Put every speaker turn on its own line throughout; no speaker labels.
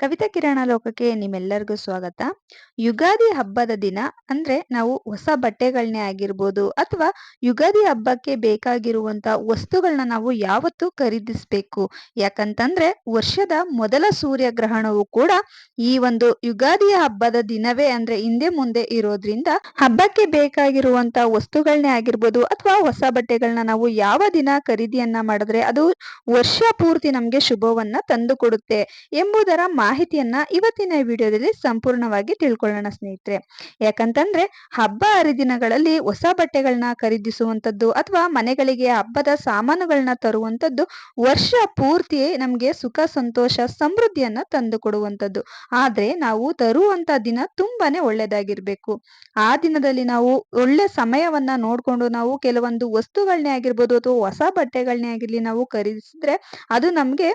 ಕವಿತಾ ಕಿರಣ ಲೋಕಕ್ಕೆ ನಿಮ್ಮೆಲ್ಲರಿಗೂ ಸ್ವಾಗತ. ಯುಗಾದಿ ಹಬ್ಬದ ದಿನ ಅಂದ್ರೆ ನಾವು ಹೊಸ ಬಟ್ಟೆಗಳನ್ನೇ ಆಗಿರ್ಬೋದು ಅಥವಾ ಯುಗಾದಿ ಹಬ್ಬಕ್ಕೆ ಬೇಕಾಗಿರುವಂತ ವಸ್ತುಗಳನ್ನ ನಾವು ಯಾವತ್ತು ಖರೀದಿಸ್ಬೇಕು. ಯಾಕಂತಂದ್ರೆ ವರ್ಷದ ಮೊದಲ ಸೂರ್ಯಗ್ರಹಣವು ಕೂಡ ಈ ಒಂದು ಯುಗಾದಿ ಹಬ್ಬದ ದಿನವೇ ಅಂದ್ರೆ ಹಿಂದೆ ಮುಂದೆ ಇರೋದ್ರಿಂದ ಹಬ್ಬಕ್ಕೆ ಬೇಕಾಗಿರುವಂತ ವಸ್ತುಗಳನ್ನೇ ಆಗಿರ್ಬೋದು ಅಥವಾ ಹೊಸ ಬಟ್ಟೆಗಳನ್ನ ನಾವು ಯಾವ ದಿನ ಖರೀದಿಯನ್ನ ಮಾಡಿದ್ರೆ ಅದು ವರ್ಷ ಪೂರ್ತಿ ನಮ್ಗೆ ಶುಭವನ್ನ ತಂದು ಕೊಡುತ್ತೆ ಎಂಬುದರ ಮಾಹಿತಿಯನ್ನ ಇವತ್ತಿನ ವಿಡಿಯೋದಲ್ಲಿ ಸಂಪೂರ್ಣವಾಗಿ ತಿಳ್ಕೊಳ್ಳೋಣ ಸ್ನೇಹಿತರೆ. ಯಾಕಂತಂದ್ರೆ ಹಬ್ಬ ಹರಿದಿನಗಳಲ್ಲಿ ಹೊಸ ಬಟ್ಟೆಗಳನ್ನ ಖರೀದಿಸುವಂತದ್ದು ಅಥವಾ ಮನೆಗಳಿಗೆ ಹಬ್ಬದ ಸಾಮಾನುಗಳನ್ನ ತರುವಂತದ್ದು ವರ್ಷ ಪೂರ್ತಿ ನಮ್ಗೆ ಸುಖ, ಸಂತೋಷ, ಸಮೃದ್ಧಿಯನ್ನ ತಂದು ಕೊಡುವಂತದ್ದು ಆದ್ರೆ ನಾವು ತರುವಂತ ದಿನ ತುಂಬಾನೇ ಒಳ್ಳೇದಾಗಿರ್ಬೇಕು. ಆ ದಿನದಲ್ಲಿ ನಾವು ಒಳ್ಳೆ ಸಮಯವನ್ನ ನೋಡ್ಕೊಂಡು ನಾವು ಕೆಲವೊಂದು ವಸ್ತುಗಳನ್ನೇ ಆಗಿರ್ಬೋದು ಅಥವಾ ಹೊಸ ಬಟ್ಟೆಗಳನ್ನೇ ಆಗಿರ್ಲಿ ನಾವು ಖರೀದಿಸಿದ್ರೆ ಅದು ನಮ್ಗೆ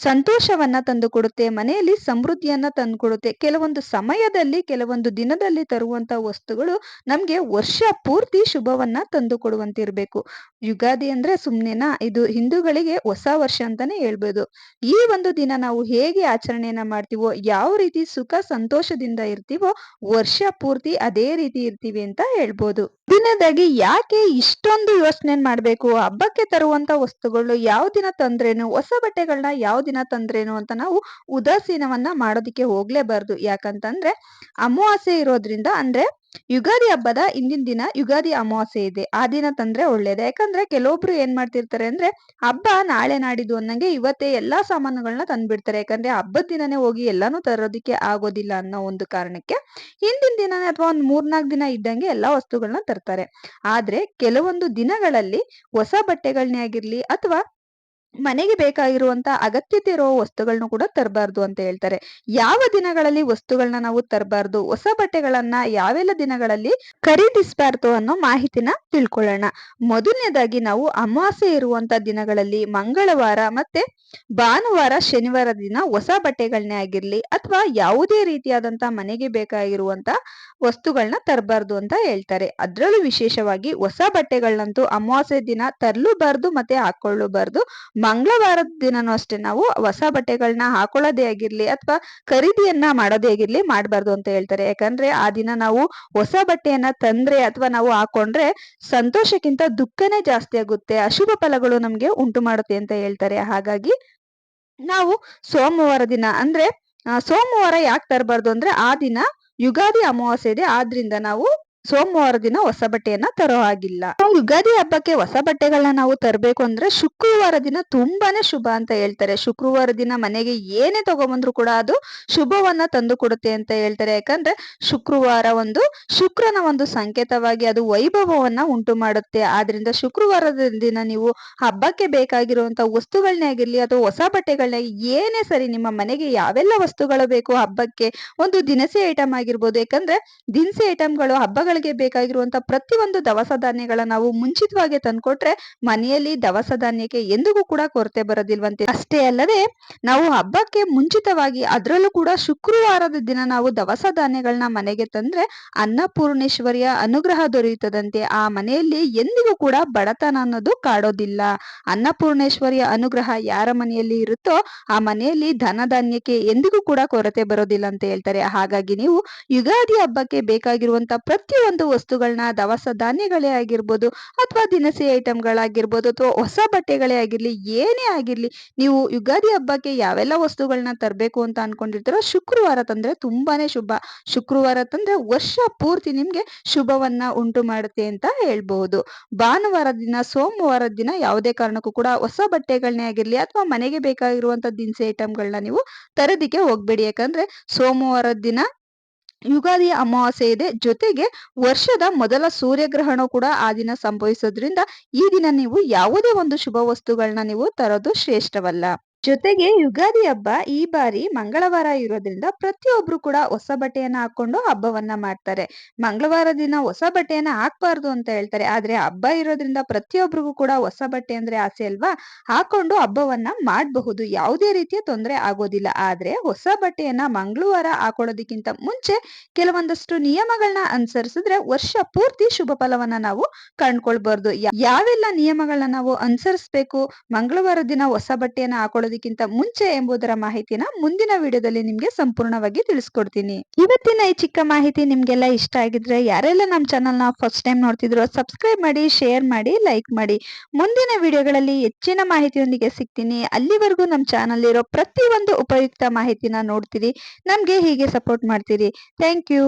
ಸಂತೋಷವನ್ನ ತಂದುಕೊಡುತ್ತೆ, ಮನೆಯಲ್ಲಿ ಸಮೃದ್ಧಿಯನ್ನ ತಂದುಕೊಡುತ್ತೆ. ಕೆಲವೊಂದು ಸಮಯದಲ್ಲಿ, ಕೆಲವೊಂದು ದಿನದಲ್ಲಿ ತರುವಂತ ವಸ್ತುಗಳು ನಮ್ಗೆ ವರ್ಷ ಪೂರ್ತಿ ಶುಭವನ್ನ ತಂದು ಕೊಡುವಂತಿರ್ಬೇಕು ಯುಗಾದಿ ಅಂದ್ರೆ ಸುಮ್ನೆನಾ, ಇದು ಹಿಂದೂಗಳಿಗೆ ಹೊಸ ವರ್ಷ ಅಂತಾನೆ ಹೇಳ್ಬೋದು. ಈ ಒಂದು ದಿನ ನಾವು ಹೇಗೆ ಆಚರಣೆಯನ್ನ ಮಾಡ್ತೀವೋ, ಯಾವ ರೀತಿ ಸುಖ ಸಂತೋಷದಿಂದ ಇರ್ತೀವೋ, ವರ್ಷ ಪೂರ್ತಿ ಅದೇ ರೀತಿ ಇರ್ತೀವಿ ಅಂತ ಹೇಳ್ಬೋದು. ದಿನದಾಗಿ ಯಾಕೆ ಇಷ್ಟೊಂದು ಯೋಚನೆ ಮಾಡ್ಬೇಕು? ಹಬ್ಬಕ್ಕೆ ತರುವಂತ ವಸ್ತುಗಳು ಯಾವ ದಿನ ತಂದ್ರೇನು? ಹೊಸ ಬಟ್ಟೆಗಳನ್ನ ಯಾವ ದಿನ ತಂದ್ರೇನು ಅಂತ ನಾವು ಉದಾಸೀನವನ್ನ ಮಾಡೋದಿಕ್ಕೆ ಹೋಗ್ಲೇಬಾರ್ದು. ಯಾಕಂತಂದ್ರೆ ಅಮಾವಾಸ್ಯೆ ಇರೋದ್ರಿಂದ ಅಂದ್ರೆ ಯುಗಾದಿ ಹಬ್ಬದ ಹಿಂದಿನ ದಿನ ಯುಗಾದಿ ಅಮಾವಾಸ್ಯೆ ಇದೆ. ಆ ದಿನ ತಂದ್ರೆ ಒಳ್ಳೇದು. ಯಾಕಂದ್ರೆ ಕೆಲವೊಬ್ರು ಏನ್ ಮಾಡ್ತಿರ್ತಾರೆ ಅಂದ್ರೆ ಹಬ್ಬ ನಾಳೆ ನಾಡಿದ್ದು ಅನ್ನಂಗೆ ಇವತ್ತೇ ಎಲ್ಲಾ ಸಾಮಾನುಗಳನ್ನ ತಂದ್ಬಿಡ್ತಾರೆ. ಯಾಕಂದ್ರೆ ಹಬ್ಬದ ದಿನನೇ ಹೋಗಿ ಎಲ್ಲಾನು ತರೋದಿಕ್ಕೆ ಆಗೋದಿಲ್ಲ ಅನ್ನೋ ಒಂದು ಕಾರಣಕ್ಕೆ ಹಿಂದಿನ ದಿನನೇ ಅಥವಾ ಒಂದ್ ಮೂರ್ನಾಲ್ಕು ದಿನ ಇದ್ದಂಗೆ ಎಲ್ಲಾ ವಸ್ತುಗಳನ್ನ ತರ್ತಾರೆ. ಆದ್ರೆ ಕೆಲವೊಂದು ದಿನಗಳಲ್ಲಿ ಹೊಸ ಬಟ್ಟೆಗಳನ್ನೇ ಆಗಿರ್ಲಿ ಅಥವಾ ಮನೆಗೆ ಬೇಕಾಗಿರುವಂತ ಅಗತ್ಯತೆ ಇರೋ ವಸ್ತುಗಳನ್ನ ಕೂಡ ತರಬಾರ್ದು ಅಂತ ಹೇಳ್ತಾರೆ. ಯಾವ ದಿನಗಳಲ್ಲಿ ವಸ್ತುಗಳನ್ನ ನಾವು ತರಬಾರ್ದು, ಹೊಸ ಬಟ್ಟೆಗಳನ್ನ ಯಾವೆಲ್ಲ ದಿನಗಳಲ್ಲಿ ಖರೀದಿಸಬಾರ್ದು ಅನ್ನೋ ಮಾಹಿತಿನ ತಿಳ್ಕೊಳ್ಳೋಣ. ಮೊದಲನೇದಾಗಿ ನಾವು ಅಮಾವಾಸ್ಯೆ ಇರುವಂತ ದಿನಗಳಲ್ಲಿ ಮಂಗಳವಾರ ಮತ್ತೆ ಭಾನುವಾರ ಶನಿವಾರ ದಿನ ಹೊಸ ಬಟ್ಟೆಗಳನ್ನೇ ಆಗಿರ್ಲಿ ಅಥವಾ ಯಾವುದೇ ರೀತಿಯಾದಂತ ಮನೆಗೆ ಬೇಕಾಗಿರುವಂತ ವಸ್ತುಗಳನ್ನ ತರಬಾರ್ದು ಅಂತ ಹೇಳ್ತಾರೆ. ಅದರಲ್ಲೂ ವಿಶೇಷವಾಗಿ ಹೊಸ ಬಟ್ಟೆಗಳನ್ನಂತೂ ಅಮಾವಾಸ್ಯೆ ದಿನ ತರಲೂಬಾರ್ದು ಮತ್ತೆ ಹಾಕೊಳ್ಳಬಾರ್ದು. ಮಂಗಳವಾರದ ದಿನನೂ ಅಷ್ಟೇ ನಾವು ಹೊಸ ಬಟ್ಟೆಗಳನ್ನ ಹಾಕೊಳ್ಳೋದೇ ಆಗಿರ್ಲಿ ಅಥವಾ ಖರೀದಿಯನ್ನ ಮಾಡೋದೇ ಆಗಿರ್ಲಿ ಮಾಡಬಾರ್ದು ಅಂತ ಹೇಳ್ತಾರೆ. ಯಾಕಂದ್ರೆ ಆ ದಿನ ನಾವು ಹೊಸ ಬಟ್ಟೆಯನ್ನ ತಂದ್ರೆ ಅಥವಾ ನಾವು ಹಾಕೊಂಡ್ರೆ ಸಂತೋಷಕ್ಕಿಂತ ದುಃಖನೇ ಜಾಸ್ತಿ ಆಗುತ್ತೆ. ಅಶುಭ ಫಲಗಳು ನಮ್ಗೆ ಉಂಟು ಮಾಡುತ್ತೆ ಅಂತ ಹೇಳ್ತಾರೆ. ಹಾಗಾಗಿ ನಾವು ಸೋಮವಾರ ದಿನ ಅಂದ್ರೆ ಸೋಮವಾರ ಯಾಕೆ ತರಬಾರ್ದು ಅಂದ್ರೆ ಆ ದಿನ ಯುಗಾದಿ ಅಮಾವಾಸ್ಯೆ ಇದೆ ಆದ್ರಿಂದ ನಾವು ಸೋಮವಾರ ದಿನ ಹೊಸ ಬಟ್ಟೆಯನ್ನ ತರೋ ಹಾಗಿಲ್ಲ. ಯುಗಾದಿ ಹಬ್ಬಕ್ಕೆ ಹೊಸ ಬಟ್ಟೆಗಳನ್ನ ನಾವು ತರಬೇಕು ಅಂದ್ರೆ ಶುಕ್ರವಾರ ದಿನ ತುಂಬಾನೇ ಶುಭ ಅಂತ ಹೇಳ್ತಾರೆ. ಶುಕ್ರವಾರ ದಿನ ಮನೆಗೆ ಏನೇ ತಗೊಂಡ್ರು ಕೂಡ ಅದು ಶುಭವನ್ನ ತಂದು ಕೊಡುತ್ತೆ ಅಂತ ಹೇಳ್ತಾರೆ. ಯಾಕಂದ್ರೆ ಶುಕ್ರವಾರ ಒಂದು ಶುಕ್ರನ ಒಂದು ಸಂಕೇತವಾಗಿ ಅದು ವೈಭವವನ್ನ ಉಂಟು ಮಾಡುತ್ತೆ. ಆದ್ರಿಂದ ಶುಕ್ರವಾರದ ದಿನ ನೀವು ಹಬ್ಬಕ್ಕೆ ಬೇಕಾಗಿರುವಂತ ವಸ್ತುಗಳನ್ನೇ ಆಗಿರ್ಲಿ ಅಥವಾ ಹೊಸ ಬಟ್ಟೆಗಳನ್ನ ಏನೇ ಸರಿ ನಿಮ್ಮ ಮನೆಗೆ ಯಾವೆಲ್ಲ ವಸ್ತುಗಳು ಬೇಕು ಹಬ್ಬಕ್ಕೆ ಒಂದು ದಿನಸಿ ಐಟಮ್ ಆಗಿರ್ಬೋದು. ಯಾಕಂದ್ರೆ ದಿನಸಿ ಐಟಮ್ಗಳು ಹಬ್ಬಗಳ ಮನೆಗಳಿಗೆ ಬೇಕಾಗಿರುವಂತ ಪ್ರತಿಯೊಂದು ದವಸ ಧಾನ್ಯಗಳ ನಾವು ಮುಂಚಿತವಾಗಿ ತಂದ್ಕೊಟ್ರೆ ಮನೆಯಲ್ಲಿ ದವಸ ಧಾನ್ಯಕ್ಕೆ ಎಂದಿಗೂ ಕೂಡ ಕೊರತೆ ಬರೋದಿಲ್ವಂತೆ. ಅಷ್ಟೇ ಅಲ್ಲದೆ ನಾವು ಹಬ್ಬಕ್ಕೆ ಮುಂಚಿತವಾಗಿ ಅದರಲ್ಲೂ ಕೂಡ ಶುಕ್ರವಾರದ ದಿನ ನಾವು ದವಸ ಧಾನ್ಯಗಳನ್ನ ಮನೆಗೆ ತಂದ್ರೆ ಅನ್ನಪೂರ್ಣೇಶ್ವರಿಯ ಅನುಗ್ರಹ ದೊರೆಯುತ್ತದಂತೆ. ಆ ಮನೆಯಲ್ಲಿ ಎಂದಿಗೂ ಕೂಡ ಬಡತನ ಅನ್ನೋದು ಕಾಡೋದಿಲ್ಲ. ಅನ್ನಪೂರ್ಣೇಶ್ವರಿಯ ಅನುಗ್ರಹ ಯಾರ ಮನೆಯಲ್ಲಿ ಇರುತ್ತೋ ಆ ಮನೆಯಲ್ಲಿ ಧನ ಧಾನ್ಯಕ್ಕೆ ಎಂದಿಗೂ ಕೂಡ ಕೊರತೆ ಬರೋದಿಲ್ಲ ಅಂತ ಹೇಳ್ತಾರೆ. ಹಾಗಾಗಿ ನೀವು ಯುಗಾದಿ ಹಬ್ಬಕ್ಕೆ ಬೇಕಾಗಿರುವಂತ ಪ್ರತಿಯೊಂದು ಒಂದು ವಸ್ತುಗಳನ್ನ ದವಸ ಧಾನ್ಯಗಳೇ ಆಗಿರ್ಬೋದು ಅಥವಾ ದಿನಸಿ ಐಟಮ್ಗಳಾಗಿರ್ಬೋದು ಅಥವಾ ಹೊಸ ಬಟ್ಟೆಗಳೇ ಆಗಿರಲಿ, ಏನೇ ಆಗಿರಲಿ, ನೀವು ಯುಗಾದಿ ಹಬ್ಬಕ್ಕೆ ಯಾವೆಲ್ಲ ವಸ್ತುಗಳನ್ನ ತರಬೇಕು ಅಂತ ಅನ್ಕೊಂಡಿರ್ತಾರೋ ಶುಕ್ರವಾರ ತಂದ್ರೆ ತುಂಬಾನೇ ಶುಭ. ಶುಕ್ರವಾರ ತಂದ್ರೆ ವರ್ಷ ಪೂರ್ತಿ ನಿಮ್ಗೆ ಶುಭವನ್ನ ಉಂಟು ಮಾಡುತ್ತೆ ಅಂತ ಹೇಳ್ಬಹುದು. ಭಾನುವಾರ ದಿನ, ಸೋಮವಾರ ದಿನ ಯಾವುದೇ ಕಾರಣಕ್ಕೂ ಕೂಡ ಹೊಸ ಬಟ್ಟೆಗಳನ್ನೇ ಆಗಿರಲಿ ಅಥವಾ ಮನೆಗೆ ಬೇಕಾಗಿರುವಂತ ದಿನಸಿ ಐಟಮ್ಗಳನ್ನ ನೀವು ತರೋದಿಕ್ಕೆ ಹೋಗ್ಬೇಡಿ. ಯಾಕಂದ್ರೆ ಸೋಮವಾರದ ದಿನ ಯುಗಾದಿ ಅಮಾವಾಸ್ಯೆ ಇದೆ ಜೊತೆಗೆ ವರ್ಷದ ಮೊದಲ ಸೂರ್ಯಗ್ರಹಣ ಕೂಡ ಆ ದಿನ ಸಂಭವಿಸೋದ್ರಿಂದ ಈ ದಿನ ನೀವು ಯಾವುದೇ ಒಂದು ಶುಭ ವಸ್ತುಗಳನ್ನ ನೀವು ತರೋದು ಶ್ರೇಷ್ಠವಲ್ಲ. ಜೊತೆಗೆ ಯುಗಾದಿ ಹಬ್ಬ ಈ ಬಾರಿ ಮಂಗಳವಾರ ಇರೋದ್ರಿಂದ ಪ್ರತಿಯೊಬ್ರು ಕೂಡ ಹೊಸ ಬಟ್ಟೆಯನ್ನ ಹಾಕೊಂಡು ಹಬ್ಬವನ್ನ ಮಾಡ್ತಾರೆ. ಮಂಗಳವಾರ ದಿನ ಹೊಸ ಬಟ್ಟೆಯನ್ನ ಹಾಕ್ಬಾರ್ದು ಅಂತ ಹೇಳ್ತಾರೆ. ಆದ್ರೆ ಹಬ್ಬ ಇರೋದ್ರಿಂದ ಪ್ರತಿಯೊಬ್ಬರಿಗೂ ಕೂಡ ಹೊಸ ಬಟ್ಟೆ ಅಂದ್ರೆ ಆಸೆ ಅಲ್ವಾ? ಹಾಕೊಂಡು ಹಬ್ಬವನ್ನ ಮಾಡಬಹುದು. ಯಾವುದೇ ರೀತಿಯ ತೊಂದರೆ ಆಗೋದಿಲ್ಲ. ಆದ್ರೆ ಹೊಸ ಬಟ್ಟೆಯನ್ನ ಮಂಗಳವಾರ ಹಾಕೊಳ್ಳೋದಕ್ಕಿಂತ ಮುಂಚೆ ಕೆಲವೊಂದಷ್ಟು ನಿಯಮಗಳನ್ನ ಅನುಸರಿಸಿದ್ರೆ ವರ್ಷ ಪೂರ್ತಿ ಶುಭ ಫಲವನ್ನ ನಾವು ಕಂಡ್ಕೊಳ್ಬಾರ್ದು. ಯಾವೆಲ್ಲ ನಿಯಮಗಳನ್ನ ನಾವು ಅನುಸರಿಸಬೇಕು? ಮಂಗಳವಾರ ದಿನ ಹೊಸ ಬಟ್ಟೆಯನ್ನ ಹಾಕೊಳ್ಳೋದು ಮಾಡೋದಕ್ಕಿಂತ ಮುಂಚೆ ಎಂಬುದರ ಮಾಹಿತಿನ ಮುಂದಿನ ವಿಡಿಯೋದಲ್ಲಿ ನಿಮ್ಗೆ ಸಂಪೂರ್ಣವಾಗಿ ತಿಳಿಸ್ಕೊಡ್ತೀನಿ. ಇವತ್ತಿನ ಈ ಚಿಕ್ಕ ಮಾಹಿತಿ ನಿಮ್ಗೆಲ್ಲ ಇಷ್ಟ ಆಗಿದ್ರೆ ಯಾರೆಲ್ಲ ನಮ್ಮ ಚಾನಲ್ನ ಫಸ್ಟ್ ಟೈಮ್ ನೋಡ್ತಿದ್ರು ಸಬ್ಸ್ಕ್ರೈಬ್ ಮಾಡಿ ಶೇರ್ ಮಾಡಿ ಲೈಕ್ ಮಾಡಿ. ಮುಂದಿನ ವಿಡಿಯೋಗಳಲ್ಲಿ ಹೆಚ್ಚಿನ ಮಾಹಿತಿಯೊಂದಿಗೆ ಸಿಗ್ತೀನಿ. ಅಲ್ಲಿವರೆಗೂ ನಮ್ಮ ಚಾನಲ್ ಇರೋ ಪ್ರತಿಯೊಂದು ಉಪಯುಕ್ತ ಮಾಹಿತಿನ ನೋಡ್ತೀರಿ. ನಮ್ಗೆ ಹೀಗೆ ಸಪೋರ್ಟ್ ಮಾಡ್ತೀರಿ. Thank you